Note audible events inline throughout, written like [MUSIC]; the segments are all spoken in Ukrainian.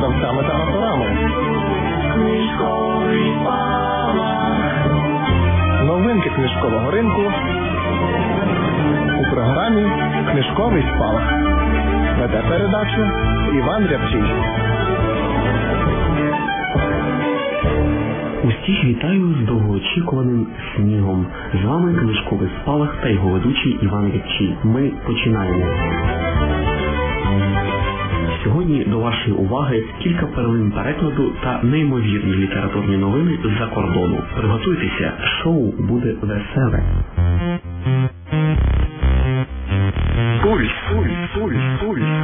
видавцями та авторами. Новинки книжкового ринку у програмі Книжковий спалах. Веде передачу Іван Рябчий. Усіх вітаю з довгоочікуваним снігом. З вами книжковий спалах та його ведучий Іван Рябчий. Ми починаємо. Сьогодні до вашої уваги кілька перлин перекладу та неймовірні літературні новини з-за кордону. Приготуйтеся, шоу буде веселе. Пульс, пульс, пульс, повість,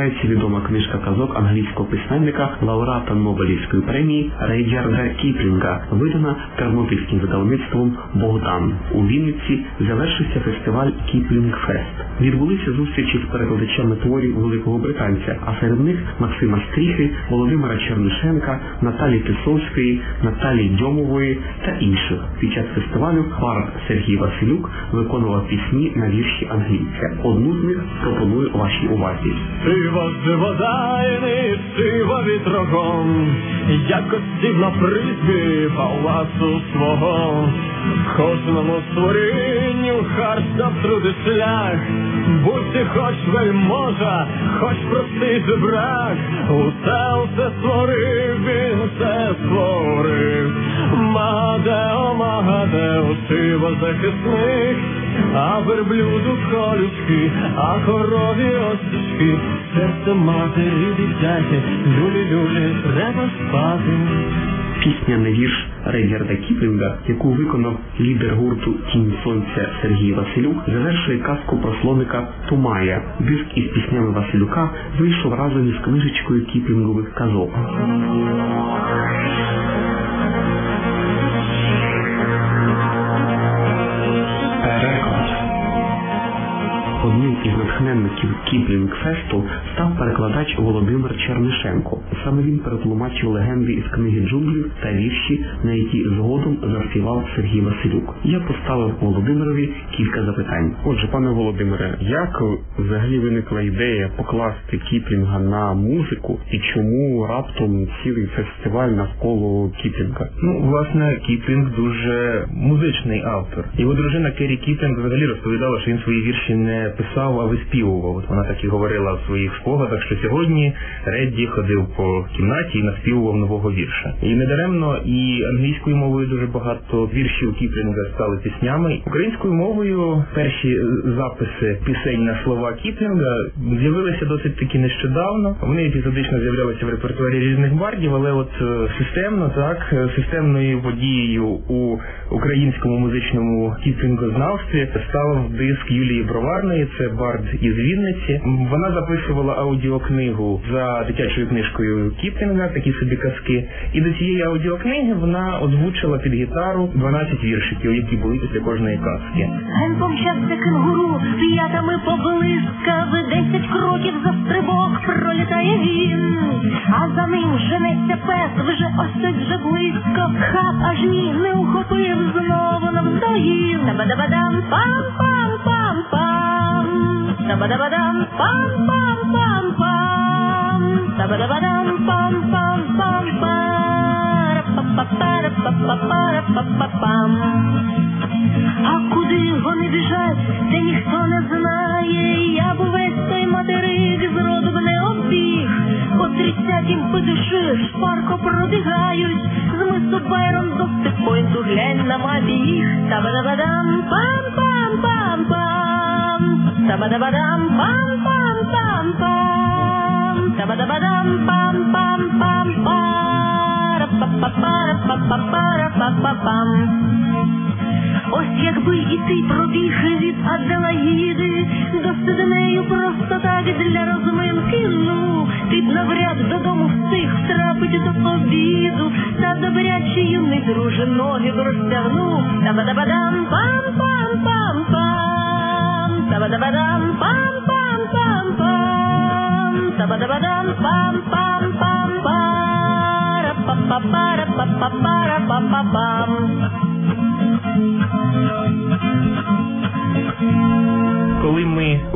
називається відома книжка казок англійського письменника, лауреата Нобелівської премії Рейджарда Кіплінга, видана тернопільським видавництвом Богдан. У Вінниці завершився фестиваль Кіплінг Фест. Відбулися зустрічі з перекладачами творів великого британця, а серед них Максима Стріхи, Володимира Чернишенка, Наталі Тисовської, Наталії Дьомової та інших. Під час фестивалю Бард Сергій Василюк виконував пісні на вірші англійця. Одну з них пропоную вашій увазі. Сива живодайний, сива вітрогон, якось сів на призбі палацу свого, кожному створінню харста труди шлях, будь ти хоч вельможа, хоч простий жебрак, усе усе створив, він все створив. Магадео, Магадео, сива захисник, а верблюду колючки, а корові осічки, серце матері дитяті, люлі-люлі, треба спати. Пісня на вірш Рейгерда Кіплінга, яку виконав лідер гурту Тінь Сонця Сергій Василюк, завершує казку про слоника Тумая. Диск із піснями Василюка вийшов разом із книжечкою кіплінгових казок. Натхненників Кіплінг-фесту став перекладач Володимир Чернишенко. Саме він перетлумачив легенди із книги джунглів та вірші, на які згодом заспівав Сергій Василюк. Я поставив Володимирові кілька запитань. Отже, пане Володимире, як взагалі виникла ідея покласти Кіплінга на музику і чому раптом цілий фестиваль навколо Кіплінга? Ну, власне, Кіплінг дуже музичний автор. Його дружина Керрі Кіплінг взагалі розповідала, що він свої вірші не писав, а виспівував. От вона так і говорила в своїх спогадах, що сьогодні Редді ходив по кімнаті і наспівував нового вірша. І недаремно і англійською мовою дуже багато віршів Кіплінга стали піснями. Українською мовою перші записи пісень на слова Кіплінга з'явилися досить таки нещодавно. Вони епізодично з'являлися в репертуарі різних бардів, але от е, системно, так, е, системною подією у українському музичному кіплінгознавстві став диск Юлії Броварної, це бард із Вінниці. Вона записувала аудіокнигу за дитячою книжкою Кіплінга, такі собі казки. І до цієї аудіокниги вона озвучила під гітару 12 віршиків, які були після кожної казки. Ген помчався кенгуру, п'ятами поблискав, десять кроків за стрибок пролітає він, а за ним женеться пес, вже ось вже близько, хап аж ні, не ухопив знову навздогін. Табадабадам, пам-пам-пам-пам, табадабадам, пам-пам-пам-пам, табадабадам, пам-пам-пам-пам, а куди вони не знає. Я б увесь. По тридцятім петуши шпарко пробігають. З мису Байрон до степойнту глянь на мапі їх. Табадабадам, пам-пам-пам-пам. Табадабадам, пам-пам-пам-пам. Табадабадам, пам-пам-пам-пам. Пара-па-па-пара-па-па-пам. Ось якби і ти пробіг від Аделаїди до Сиденею просто так для розминки, ну, ти б навряд додому встиг втрапити до обіду, та добряче юний друже ноги розтягнув, та бадабадам пам-пам-пам-пам. Sabadabadam pam pam pam pam. Sabadabadam pam pam pam pam. Para pa pa para pa pa para pa pa pam.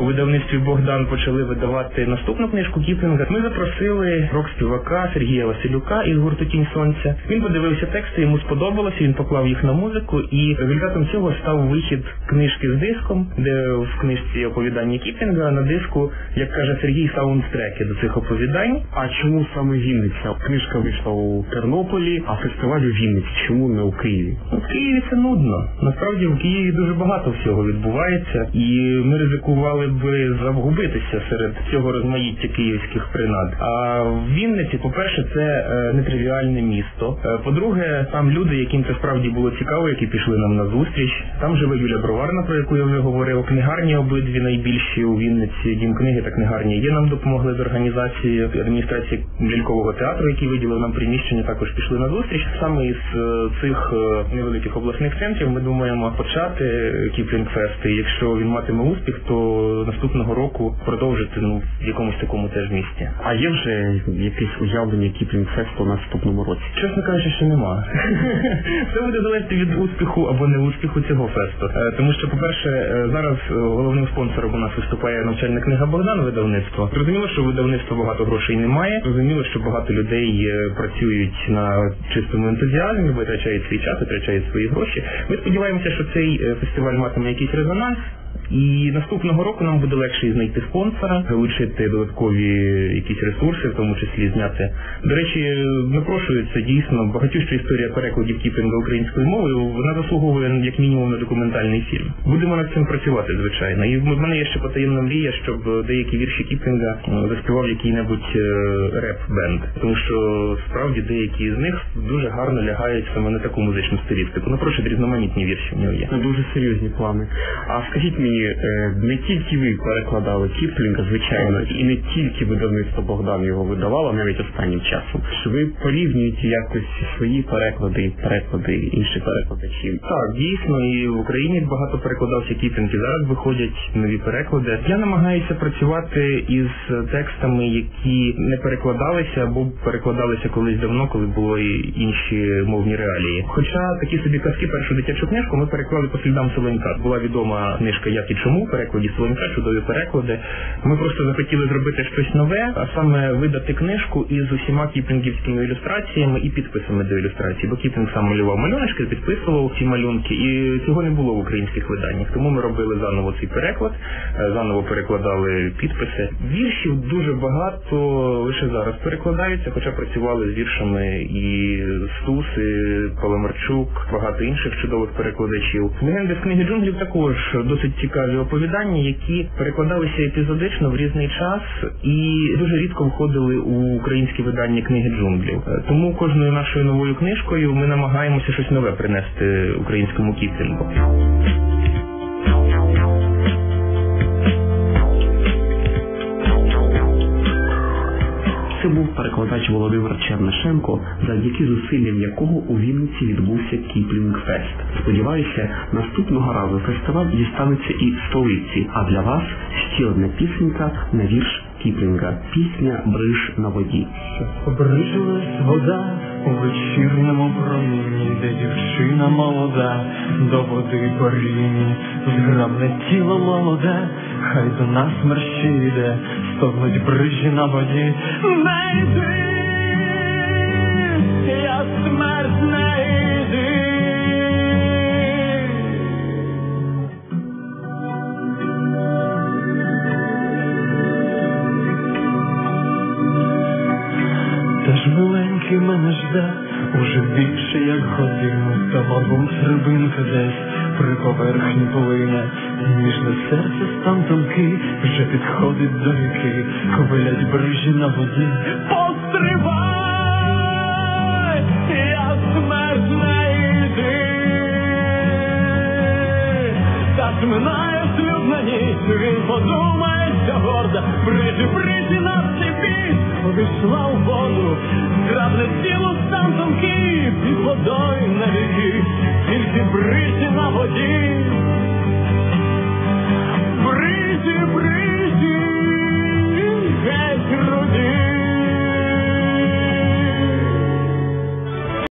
У видавництві Богдан почали видавати наступну книжку Кіплінга, ми запросили рок-співака Сергія Василюка із гурту Тінь Сонця. Він подивився тексти, йому сподобалося, він поклав їх на музику, і результатом цього став вихід книжки з диском, де в книжці оповідання Кіплінга на диску, як каже Сергій, саундтреки до цих оповідань. А чому саме Вінниця? Книжка вийшла у Тернополі, а фестиваль у Вінниці. Чому не у Києві? Ну, В Києві це нудно. Насправді в Києві дуже багато всього відбувається, і ми ризикували би загубитися серед цього розмаїття київських принад. А в Вінниці, по-перше, це е, нетривіальне місто. Е, По-друге, там люди, яким це справді було цікаво, які пішли нам на зустріч. Там живе Юля Броварна, про яку я вже говорив. Книгарні обидві найбільші у Вінниці. Дім книги та книгарні є нам допомогли з організацією адміністрації лялькового театру, який виділив нам приміщення, також пішли на зустріч. Саме із е, цих невеликих обласних центрів ми думаємо почати Кіплінг Фест. Якщо він матиме успіх, то наступного року продовжити ну в якомусь такому теж місті. А є вже якесь уявлення Кіплінг Фесту у наступному році? Чесно кажучи, ще нема. [LAUGHS] Це буде залежати від успіху або не успіху цього фесту. Е, Тому що, по-перше, е, зараз е, головним спонсором у нас виступає навчальна книга Богдан видавництво. Зрозуміло, що у видавництва багато грошей немає. Зрозуміло, що багато людей працюють на чистому ентузіазмі, витрачають свій час, витрачають свої гроші. Ми сподіваємося, що цей фестиваль матиме якийсь резонанс. І наступного року нам буде легше знайти спонсора, залучити додаткові якісь ресурси, в тому числі зняти. До речі, напрошується дійсно багатюща історія перекладів Кіплінга українською мовою. Вона заслуговує як мінімум на документальний фільм. Будемо над цим працювати, звичайно. І в мене є ще потаємна мрія, щоб деякі вірші Кіплінга е, заспівав який-небудь е, реп-бенд, тому що справді деякі з них дуже гарно лягають саме на таку музичну стилістику. Наприклад, різноманітні вірші в нього є. Дуже серйозні плани. А скажіть мені, е, не тільки ви перекладали Кіплінга, звичайно, і не тільки видавництво Богдан його видавало навіть останнім часом. Чи ви порівнюєте якось свої переклади і переклади інших перекладачів? Так, дійсно, і в Україні багато перекладався Кіплінг, і зараз виходять нові переклади. Я намагаюся працювати із текстами, які не перекладалися або перекладалися колись давно, коли були інші мовні реалії. Хоча такі собі казки, першу дитячу книжку ми переклали по слідам Солонька. Була відома книжка Як і чому перекладі Солонька, чудові переклади. Ми просто захотіли зробити щось нове, а саме видати книжку із усіма кіплінгівськими ілюстраціями і підписами до ілюстрації. Бо Кіплінг сам малював малюночки, підписував ці малюнки, і цього не було в українських виданнях. Тому ми робили заново цей переклад, е, заново перекладали підписи. Віршів дуже багато лише зараз перекладаються, хоча працювали з віршами і Стус, і Паламарчук, багато інших чудових перекладачів. Легенди з книги джунглів також досить цікаві оповідання, які перекладалися епізодично в різний час і дуже рідко входили у українські видання книги джунглів. Е, Тому кожною нашою новою книжкою ми намагаємося щось нове принести українському кіплінгу. Це був перекладач Володимир Чернишенко, завдяки зусиллям якого у Вінниці відбувся Кіплінг Фест. Сподіваюся, наступного разу фестиваль дістанеться і столиці. А для вас ще одна пісенька на вірш Кіплінга. Пісня Бриж на воді. Обрижилась вода у вечірньому промінні, де дівчина молода, до води порівні, зграбне тіло молоде, хай до нас мерщі йде, стогнуть брижі на воді. Не мене уже більше як годину, та мабуть рибинка десь при поверхні плине, ніжне серце стан тонкий, вже підходить до ріки, хвилять брижі на воді. Постривай, я смерть не йди, та зминає слюбна ніч, він Бабця горда, брижі, брижі на цепі, обійшла у воду, зграбне тіло сам тонкий, під водою на віки, тільки брижі на воді. Брижі, брижі, геть руді.